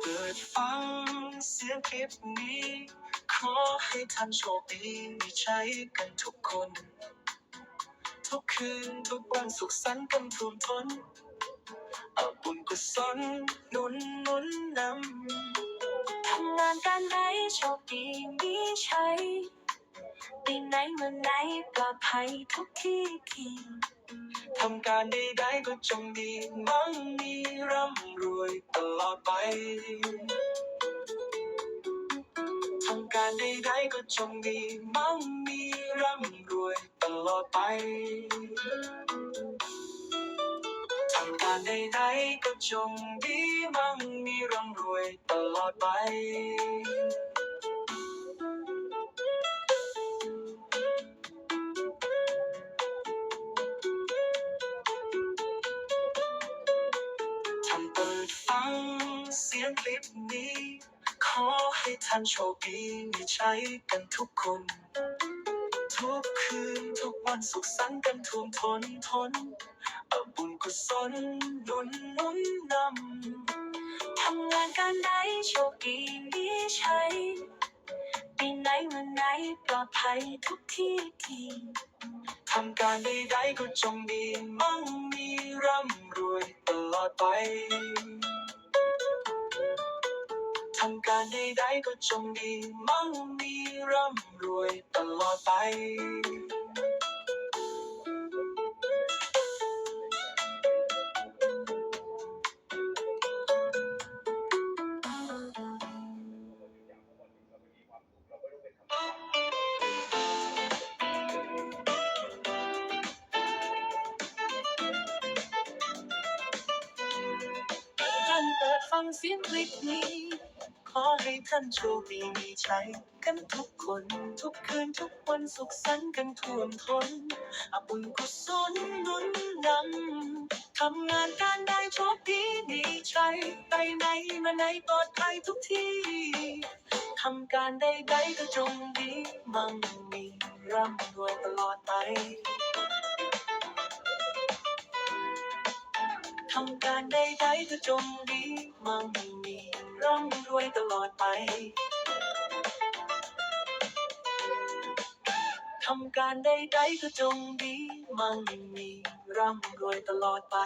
เปิดฟังเสียงคลิปนี้ ขอให้ท่านโชคดีมีใช้กันทุกคน ทุกคืนทุกวันสุขสันต์กันท่มทนเอาบุญกุศลหนุนหนุนนำทำงานการไหนโชคดีมีใชัยไปไหนมาไหนปลอดภัยทุกที่ที่ทำการใดๆก็จงดีมั่งมี ร่ำรวยตลอดไปทำการใดๆก็จงดีมั่งมีร่ำรวยตลอดไปทำการใดๆก็จงดีมั่งมีร่ำรวยตลอดไป ท่านเปิดฟังเสียงคลิปนี้ ขอให้ท่านโชคดีมีใช้กันทุกคน ทุกคืนทุกวันสุขสันต์กันท่วมทนทนเอาบุญกุศลหนุนนุนนำทำงานการไหนโชคดีมีใชัยไปไหนมาไหนปลอดภัยทุกที่ที่ทำการใดๆก็จงดีมั่งมีร่ำ อดไป ทำการใดๆก็จงดีมั่งมีร่ำรวยตลอดไป เปิดฟังเสียงคลิปนี้ ขอให้ท่านโชคดีมีชัยกันทุกคน ทุกคืนทุกวันสุขสันต์กันท่วมทนอาบุญกุศลหนุนนำทำงานการได้โชคดีมีชัยไปไหนมาไหนปลอดภัยทุกที่ทำการใดๆก็จงดีมั่งมีร่ำรวยตลอดไปทำการใดๆก็จงดี มั่งมีร่ำรวยตลอดไป ทำการใดๆก็จงดี มั่งมีร่ำรวยตลอดไป